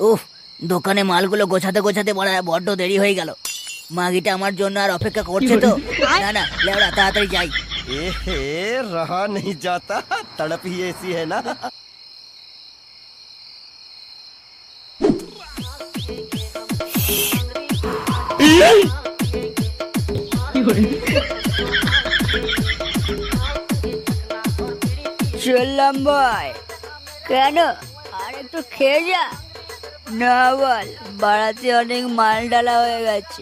উফ দোকানে মালগুলো গোছাতে গোছাতে বড় বড্ড দেরি হয়ে গেল মাগিটা আমার জন্য আর অপেক্ষা করছে তো না না লেওড়া তাড়াতাড়ি যাই ए रहा नहीं जाता तड़प ही ऐसी है ना চললাম ভাই কেন আর একটু খেয়ে যা না বল বাড়াতে অনেক মাল ডালা হয়ে গেছে।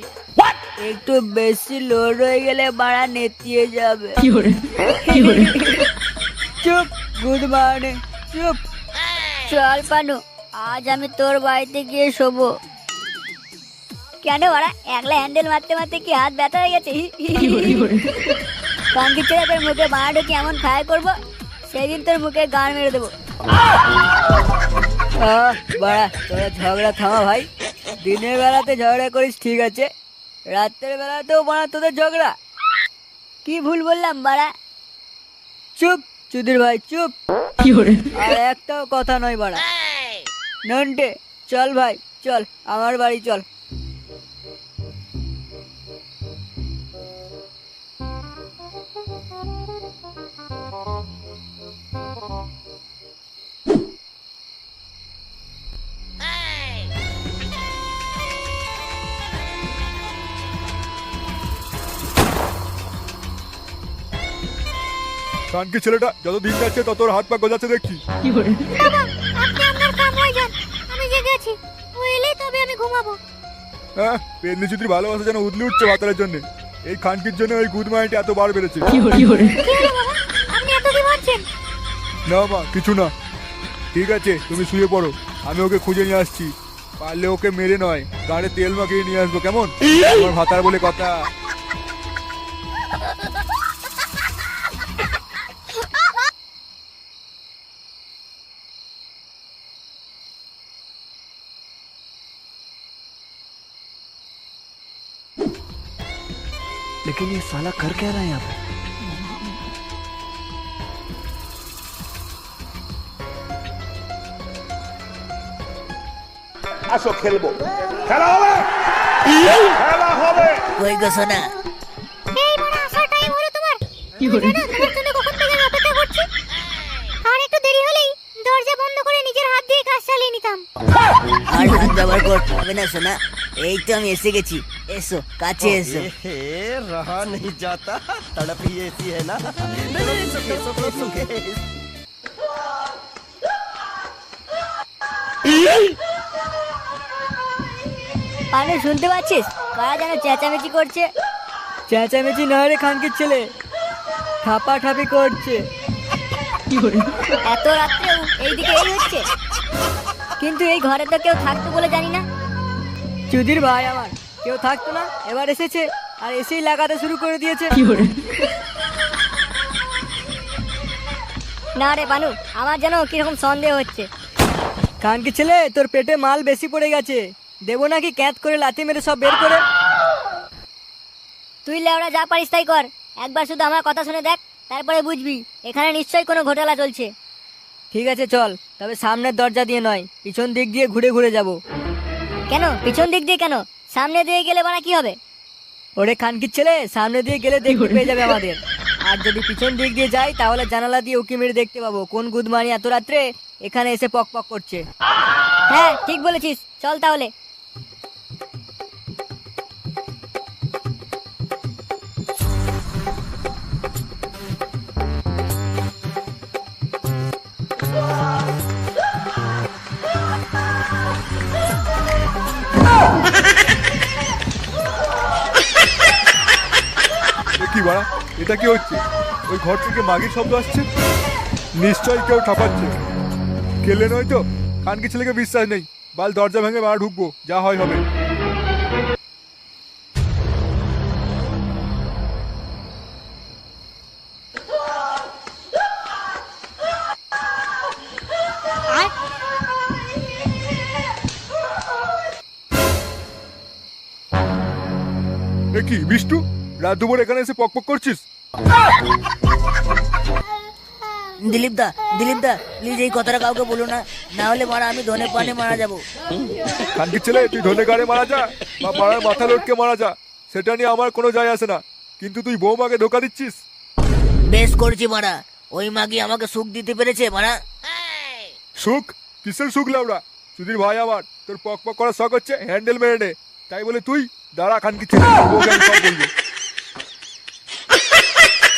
একটু বেশি লোড হয়ে গেলে বাড়া নেতিয়ে যাবে। চুপ গুড মর্নিং চুপ। চল পানু আজ আমি তোর বাড়িতে গিয়ে শোবো। কেন বাড়া একলা হ্যান্ডেল মারতে মারতে কি হাত ব্যথা হয়ে গেছে? ছেড়ে তোর মুখে বাড়া ঢুকে এমন ফ্রাই করব? সেদিন তোর মুখে গান মেরে দেবো। আহ, বাড়া তোরা ঝগড়া থামা ভাই। দিনের বেলাতে ঝগড়া করিস ঠিক আছে। রাত্রের বেলাতেও বাড়া তোদের ঝগড়া। কি ভুল বললাম বাড়া? চুপ চুদির ভাই চুপ। আর একটাও কথা নয় বাড়া। নন্টে চল ভাই চল আমার বাড়ি চল। কানকি ছেলেটা যত দিন যাচ্ছে তত ওর হাত পা গজাচ্ছে দেখছি। বাবা আপনি আপনার কাম হয়ে যান আমি জেগে আছি। ও এলেই তবে আমি ঘুমাবো। হ্যাঁ পেন্দি ভালোবাসা যেন উদলি উঠছে ভাতারের জন্য। এই খানকির জন্য ওই গুদ মাইটি এত বার বেড়েছে। কি হলো বাবা আপনি এত কি ভাবছেন? না মা কিছু না। ঠিক আছে তুমি শুয়ে পড়ো। আমি ওকে খুঁজে নিয়ে আসছি। পারলে ওকে মেরে নয় গাড়ি তেল মাখিয়ে নিয়ে আসব কেমন? আমার ভাতার বলে কথা। लेकिन ये साला कर क्या रहा है यहाँ पे আসো খেলবো খেলা হবে খেলা হবে কই গো সোনা এই বড় আসার টাইম হলো তোমার কি হলো না তোমার জন্য কখন থেকে আমি অপেক্ষা করছি আর একটু দেরি হলেই দরজা বন্ধ করে নিজের হাত দিয়ে কাজ চালিয়ে নিতাম আর হাত ব্যবহার করতে হবে না সোনা এই তো আমি এসে গেছি এসো কাছে এসো। রহা নেই যাতা তড়প হি এসি হ্যায় না আরে শুনতে পাচ্ছিস? কারা যেন চেঁচামেচি করছে? চেঁচামেচি না রে খানকির ছেলে। ঠাপা ঠাপি করছে। এত রাত্রেও এইদিকে এই হচ্ছে? কিন্তু এই ঘরে তো কেউ থাকতো বলে জানি না। চুদির ভাই আমার। কেউ থাকতো না এবার এসেছে আর এসেই লাগাতে শুরু করে দিয়েছে। না রে বানু আমার যেন কীরকম সন্দেহ হচ্ছে। খানকি ছেলে তোর পেটে মাল বেশি পড়ে গেছে। দেবো নাকি ক্যাত করে লাথি মেরে সব বের করে? তুই লেওড়া যা পারিস তাই কর। একবার শুধু আমার কথা শুনে দেখ তারপরে বুঝবি এখানে নিশ্চয়ই কোনো ঘোটালা চলছে। ঠিক আছে চল তবে সামনের দরজা দিয়ে নয় পিছন দিক দিয়ে ঘুরে ঘুরে যাব। কেন? পিছন দিক দিয়ে কেন? সামনে দিয়ে গেলে মানে কি হবে? ওরে খানকির ছেলে সামনে দিয়ে গেলে দেখতে পেয়ে যাবে আমাদের। আর যদি পিছন দিক দিয়ে যাই তাহলে জানালা দিয়ে উকি মেরে দেখতে পাবো। কোন গুদমানি এত রাত্রে এখানে এসে পক পক করছে। হ্যাঁ ঠিক বলেছিস। চল তাহলে। বাড়া, এটা কি হচ্ছে? ওই ঘর থেকে মাগির শব্দ আসছে? নিশ্চয়ই কেউ ঠাপাচ্ছে খেলে নয় তো? কানকি ছেলেকে বিশ্বাস নেই। বাল দরজা ভেঙে বাড়া ঢুকবো, যা হয় হবে। রাত দুপুর এখানে এসে পক পক করছিস? দিলীপ দা দিলীপ দা প্লিজ এই কথাটা কাউকে বলো না। না হলে মারা আমি ধনে পানে মারা যাব। খানকির ছেলে তুই ধনে গাড়ে মারা যা বা মারার মাথা লটকে মারা যা সেটা নিয়ে আমার কোনো যায় আসে না। কিন্তু তুই বৌমাকে ধোকা দিচ্ছিস? বেশ করেছি মারা। ওই মাগি আমাকে সুখ দিতে পেরেছে মারা? সুখ? কিসের সুখ লাউড়া সুধীর ভাই আমার তোর পক পক করার শখ হচ্ছে হ্যান্ডেল মেরে নে। তাই বলে তুই দাঁড়া খানকির ছেলে বউকে সব বলব।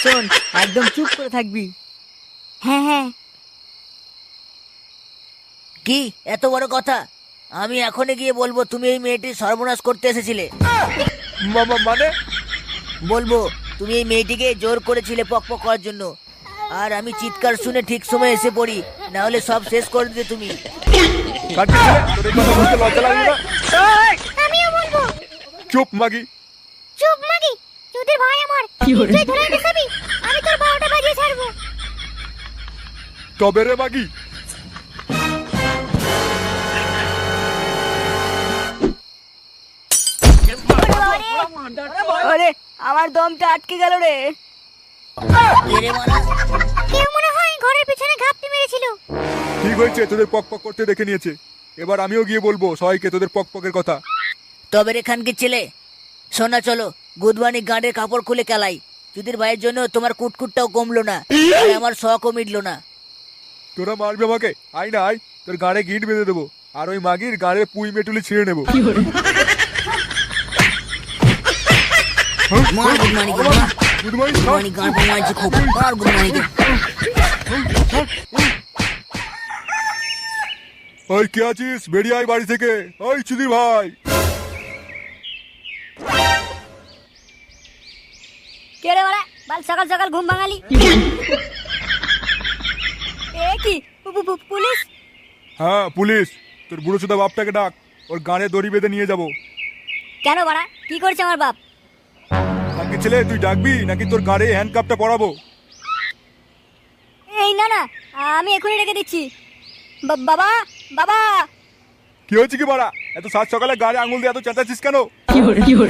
শোন একদম চুপ করে থাকবি। হ্যাঁ হ্যাঁ। কি এত বড় কথা? আমি এখনই গিয়ে বলব তুমি এই মেয়েটির সর্বনাশ করতে এসেছিলে। মানে? বলব তুমি এই মেয়েটিকে জোর করেছিলে পক পক করার জন্য। আর আমি চিৎকার শুনে ঠিক সময় এসে পড়ি না হলে সব শেষ করে দিতে তুমি। চুপ মাগি। চুপ মাগি ভাই আমার। নিশ্চয়ই ধরে দেখাবি আমি? তোর বারোটা বাজিয়ে ছাড়বো। তবে রে মাগি আরে আমার দমটা আটকে গেল রে। কেউ মনে হয় ঘরের পিছনে ঘাপটি মেরেছিল। ঠিক হয়েছে তোদের পক পক করতে দেখে নিয়েছে। এবার আমিও গিয়ে বলব সবাইকে তোদের পক পকের কথা। তবে রে খানকির ছেলে শোনা চলো। গুদবানি গাঁডের কাপড় খুলে কেলাই যুদির ভাইয়ের জন্য তোমার কুটকুটটাও কমলো না আর আমার শখও মিটলো না। তোরা মারবি আমাকে? আই না আয়। তোর গাড়ে গিট বেঁধে দেবো আর ওই মাগির গাড়ে পুই মেটুলি ছিঁড়ে নেব। মার গুদমানি গুদমানি গাঁড়। মারছি খুব। মার গুদমানি ওই কে আছিস? বেরিয়ে আয় বাড়ি থেকে। ওই চুদির ভাই। কে রে বাল সকাল সকাল ঘুম ভাঙালি। এ কি? পুলিশ? হ্যাঁ পুলিশ। তোর বুড়ো চুদা বাপটাকে ডাক। ওর গানে দড়ি বেঁধে নিয়ে যাব। কেন বাড়া? কি করছে আমার বাপ? কালকে ছেলে তুই ডাকবি? নাকি তোর গাড়ে হ্যান্ডকাপটা পরাবো? এই না না আমি এখনই রেখে দিচ্ছি। বা- বাবা বাবা! কি হয়েছে কি বাড়া? এত সাত সকালে গাড়ি আঙুল দিয়ে এত চেঁচাচ্ছিস কেন? কি এ কি আহ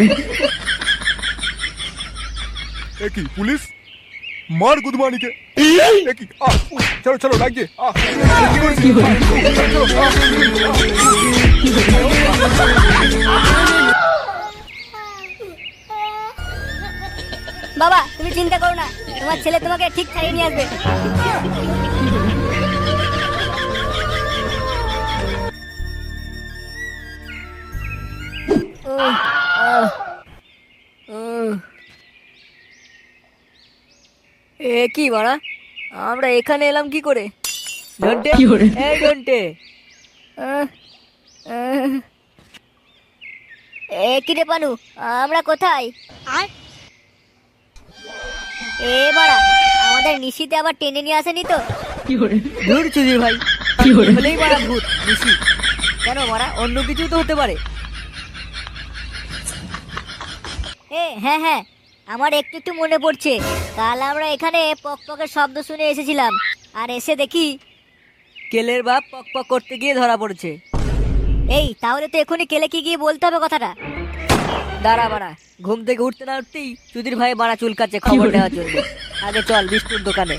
উহ, চলো চলো লাগছে আহ কি চলো, চলো, আহ, বাবা তুমি চিন্তা করো না। তোমার ছেলে তোমাকে ঠিক ছাড়িয়ে নিয়ে আসবে। এ কি বাড়া? আমরা এখানে এলাম কি করে? ঘন্টে? এই ঘন্টে। এ কি রে পানু? আমরা কোথায়? এ বাড়া আমাদের নিশিতে আবার টেনে নিয়ে আসেনি তো? ধুর চুদির ভাই। হলেই মারা ভূত নিশি। কেন মারা অন্য কিছু তো হতে পারে। এ হ্যাঁ হ্যাঁ আমার একটু একটু মনে পড়ছে। কাল আমরা এখানে পক পকের শব্দ শুনে এসেছিলাম। আর এসে দেখি কেলের বাপ পক পক করতে গিয়ে ধরা পড়েছে। এই তাহলে তো এখনই কেলে কি গিয়ে বলতে হবে কথাটা? দাঁড়া বাড়া ঘুম থেকে উঠতে না উঠতেই চুদির ভাই বাড়া চুলকাচ্ছে খবর নেওয়ার জন্য। আগে চল বিষ্ণুর দোকানে।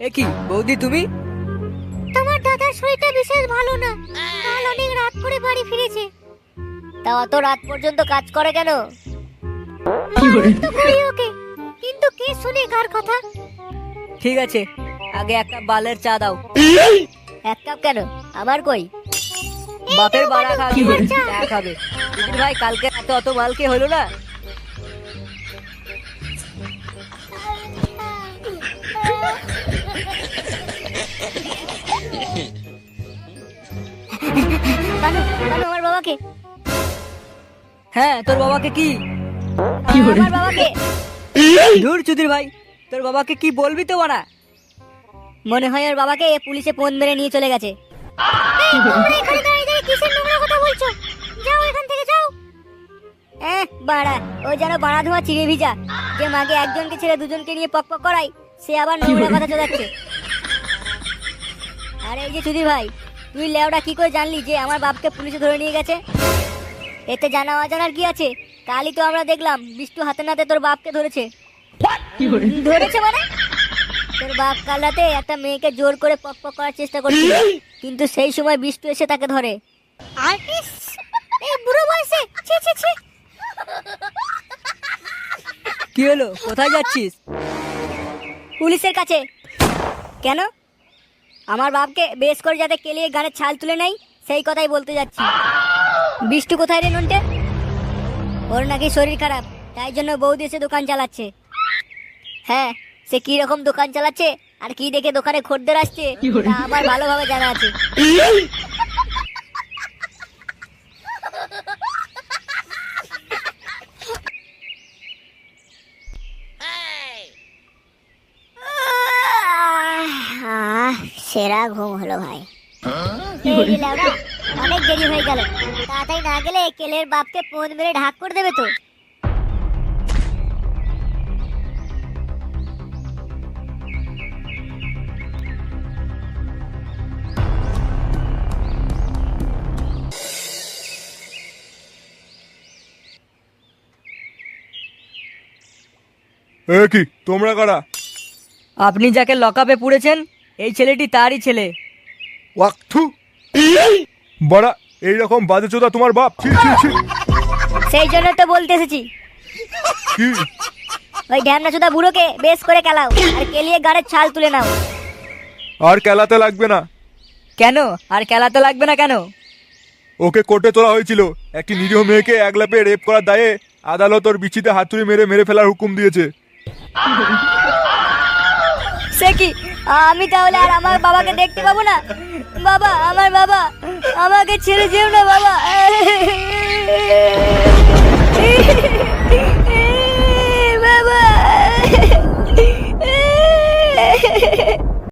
এ কি বৌদি তুমি? তোমার দাদার শরীরটা বিশেষ ভালো না। কাল অনেক রাত করে বাড়ি ফিরেছে। তা অত রাত পর্যন্ত কাজ করে কেন? তো করি ওকে। কিন্তু কে শুনে কার কথা? ঠিক আছে আগে এক কাপ বালের চা দাও। এক কাপ কেন? আমার কই? বাপের বাড়া খাবে তোমার চা। খাবে। ভাই কালকে এত অত মালকে হলো না? আমার বাবাকে। হ্যাঁ তোর বাবাকে কি? আমার বাবাকে। ধুর চুদির ভাই তোর বাবাকে কি বলবি তো বাড়া মনে হয় ওর বাবাকে পুলিশে ফোন মেরে নিয়ে চলে গেছে। কিসের নোংরা কথা বলছো? যাও এখান থেকে যাও। এহ বাড়া ও যেন বাড়া ধোয়া চিড়ে ভিজা। যে মাকে একজনকে ছেড়ে দুজনকে নিয়ে পক পক করাই সে আবার নোংরা কথা চোদাচ্ছে আর এই যে চুদির ভাই তুই লেওটা কি করে জানলি যে আমার বাপকে পুলিশে ধরে নিয়ে গেছে? এতে জানা অজানার কি আছে? কালই তো আমরা দেখলাম বিষ্টু হাতে নাতে তোর বাপকে ধরেছে। ধরেছে মানে? তোর বাপ কাল রাতে একটা মেয়েকে জোর করে পক পক করার চেষ্টা করছিল। কিন্তু সেই সময় বিষ্টু এসে তাকে ধরে। বুড়ো বয়সে? কি হলো? কোথায় যাচ্ছিস? পুলিশের কাছে। কেন? আমার বাপকে বেশ করে যাতে কেলিয়ে গানের ছাল তুলে নেই, সেই কথাই বলতে যাচ্ছি। বিষ্টু কোথায় রে নন্টে? ওর নাকি শরীর খারাপ, তাই জন্য বৌদি এসে দোকান চালাচ্ছে। হ্যাঁ সে কি রকম দোকান চালাচ্ছে আর কি দেখে দোকানে খদ্দের আসছে আমার ভালোভাবে জানা আছে। সেরা ঘুম হলো ভাই। অনেক দেরি হয়ে গেল। তাড়াতাড়ি না গেলে কেলের বাপকে পোন মেরে ঢাক করে দেবে তো। এ কি তোমরা কারা? আপনি যাকে লকআপে পুড়েছেন এই ছেলেটি তারই ছেলে। ওয়াক্থু। বড়া এইরকম বাজে চোদা তোমার বাপ। ছি ছি ছি। সেই জন্য তো বলতে এসেছি। কি? ওই ঢ্যামনা চোদা বুড়োকে বেশ করে কেলাও আর কেলিয়ে গাড়ের ছাল তুলে নাও। আর কেলাতে লাগবে না। কেন? আর খেলাতে লাগবে না কেন? ওকে কোর্টে তোলা হয়েছিল। একটি নিরীহ মেয়েকে একলাপে রেপ করার দায়ে আদালত ওর বিচিতে হাতুড়ি মেরে মেরে ফেলার হুকুম দিয়েছে। সে কি? আমি তাহলে আর আমার বাবাকে দেখতে পাবো না? বাবা, আমার বাবা, আমাকে ছেড়ে যেও না, বাবা।